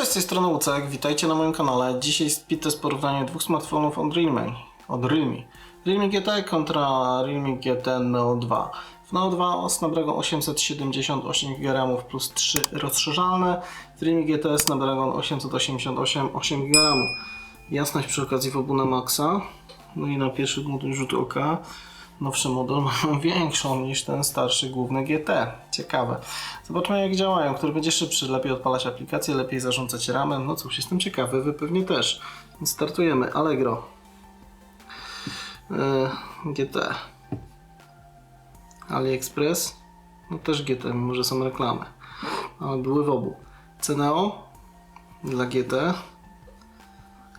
Cześć, z tej strony Łucek, witajcie na moim kanale. Dzisiaj speed z porównania dwóch smartfonów od Realme. Od Realme. Realme GT kontra Realme GT Neo 2. W Neo 2 Snapdragon 878 GB plus 3 rozszerzalne. W Realme GT Snapdragon 888 8 GB. Jasność przy okazji w obu na maksa. No i na pierwszy rzut oka nowszy model ma większą niż ten starszy główny GT. Ciekawe. Zobaczmy jak działają, który będzie szybszy, lepiej odpalać aplikacje, lepiej zarządzać ramem. No cóż, jestem ciekawy, wy pewnie też. Więc startujemy. Allegro. Yy, GT. AliExpress. No też GT, mimo że są reklamy. Ale były w obu. Ceneo dla GT.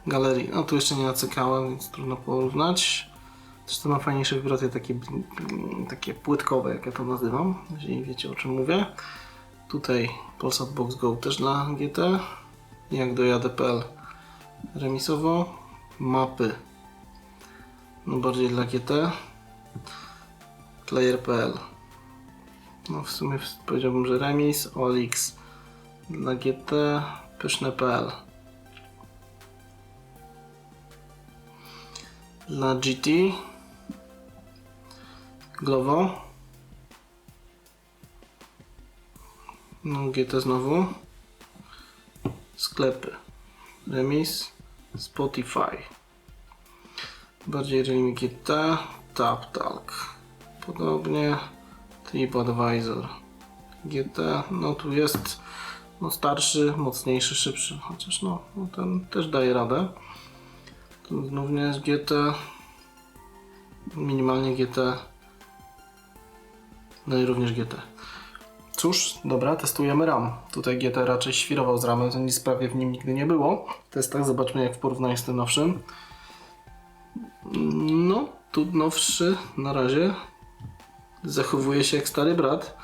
Galerii. No tu jeszcze nie nacykałem, więc trudno porównać. Zresztą ma fajniejsze wibracje takie, takie płytkowe, jak ja to nazywam, jeżeli wiecie o czym mówię. Tutaj Polsat Box Go też dla GT. Jak do JDPL remisowo. Mapy no bardziej dla GT. Player.pl no w sumie powiedziałbym, że remis. OLX dla GT. Pyszne.pl dla GT Glovo. No GT znowu. Sklepy. Remis. Spotify. Bardziej Realme GT TapTalk podobnie. TripAdvisor GT no tu jest no starszy, mocniejszy, szybszy. Chociaż no, no ten też daje radę. Tu znów jest GT minimalnie GT no i również GT. Cóż, dobra, testujemy RAM. Tutaj GT raczej świrował z ramem, to nic prawie w nim nigdy nie było. W testach zobaczmy jak w porównaniu z tym nowszym. No, tu nowszy na razie zachowuje się jak stary brat.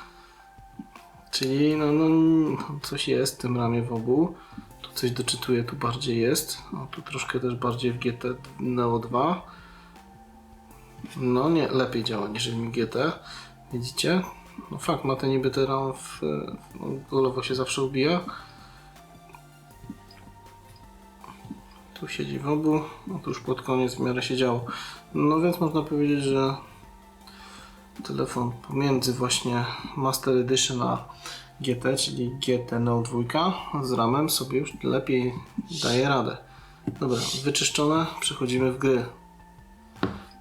Czyli no, no coś jest w tym ramie w obu. Tu coś doczytuję, tu bardziej jest. O, tu troszkę też bardziej w GT Neo 2. No nie, lepiej działa niż w GT. Widzicie? No fakt, ma ten niby teraz w, no, golowo się zawsze ubija. Tu siedzi w obu, no to już pod koniec w miarę siedziało. No więc można powiedzieć, że telefon pomiędzy właśnie Master Edition a GT, czyli GT Neo 2 z ramem sobie już lepiej daje radę. Dobra, wyczyszczone, przechodzimy w gry.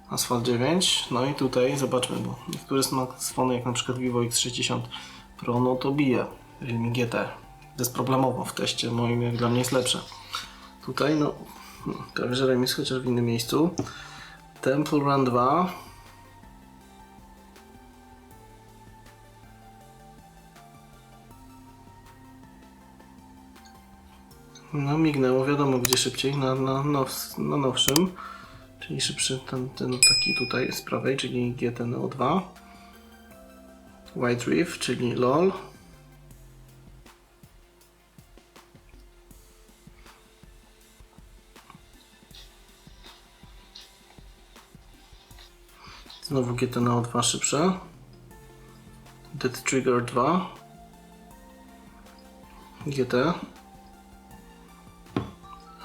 Asphalt 9. No i tutaj zobaczmy, bo niektóre smartfony, jak na przykład Vivo X60 Pro, no to bije Realme GT. Bezproblemowo w teście moim, jak dla mnie jest lepsze. Tutaj, no, prawie że remis, chociaż w innym miejscu. Temple Run 2. No mignęło, wiadomo gdzie szybciej, na, na, now, na nowszym czyli szybszy ten, ten taki tutaj z prawej, czyli GT Neo 2 White Reef, czyli LOL. Znowu GT Neo 2 szybsze. Dead Trigger 2 GT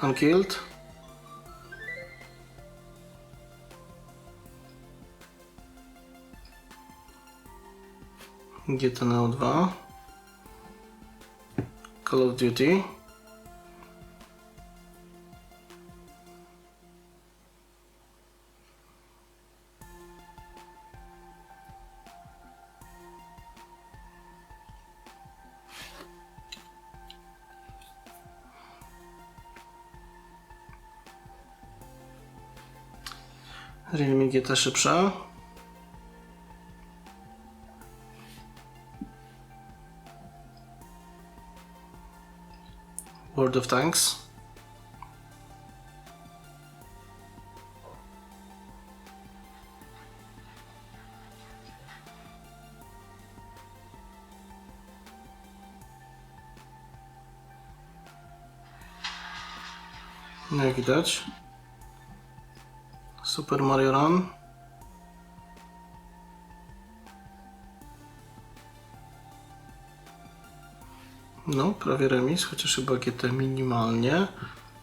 Unkilled GT Neo 2 Call of Duty. Realme GT szybsza World of Tanks. Jak widać. Super Mario Run. No, prawie remis, chociaż chyba GT minimalnie.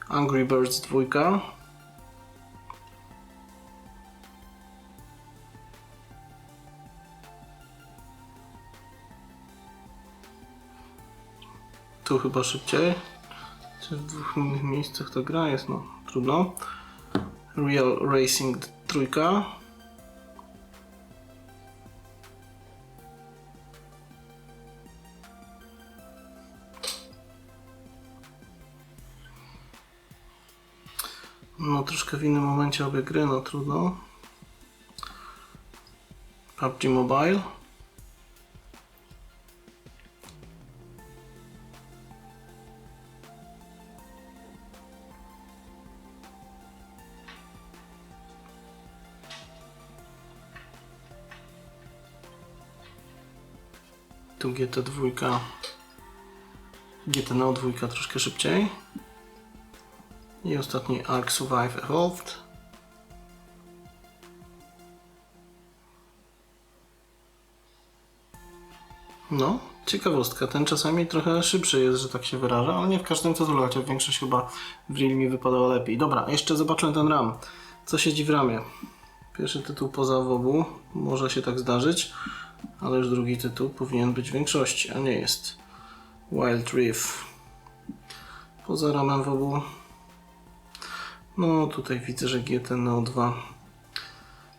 Angry Birds 2. Tu chyba szybciej. Czy w dwóch miejscach ta gra jest? No, trudno. Real Racing 3. No troszkę w innym momencie obie gry, no trudno. PUBG Mobile. Tu GT2. GT Neo 2 troszkę szybciej. I ostatni Ark Survive Evolved. No, ciekawostka. Ten czasami trochę szybszy jest, że tak się wyraża, ale nie w każdym tytule, chociaż większość chyba w Realme wypadała lepiej. Dobra, jeszcze zobaczmy ten RAM. Co siedzi w ramie? Pierwszy tytuł poza WOBU, może się tak zdarzyć, ale już drugi tytuł powinien być w większości, a nie jest. Wild Rift. Poza ramem WOBU no tutaj widzę, że GT Neo 2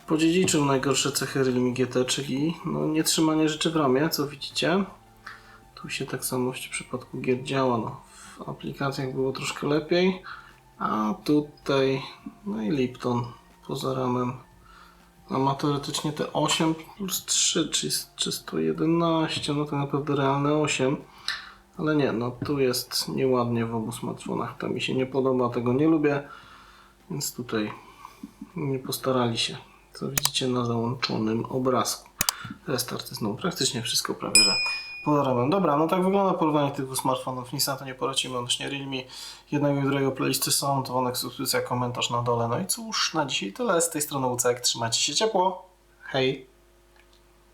podziedziczył najgorsze cechy Realme GT, czyli no, nietrzymanie rzeczy w ramie, co widzicie. Tu się tak samo w przypadku gier działa. No. W aplikacjach było troszkę lepiej, a tutaj no i Lipton poza ramem. A ma teoretycznie te 8 plus 3, czyli czy 111, no to naprawdę realne 8. Ale nie, no tu jest nieładnie w obu smartfonach. To mi się nie podoba, tego nie lubię. Więc tutaj nie postarali się, co widzicie na załączonym obrazku. Restart jest no praktycznie wszystko prawie, że poza ramem. Dobra, no tak wygląda porównanie tych dwóch smartfonów. Nic na to nie polecimy odnośnie Realme. Jednego i drugiego playlisty są, dzwonek, subskrypcja, komentarz na dole. No i cóż, na dzisiaj tyle. Z tej strony Łucek. Trzymajcie się ciepło. Hej!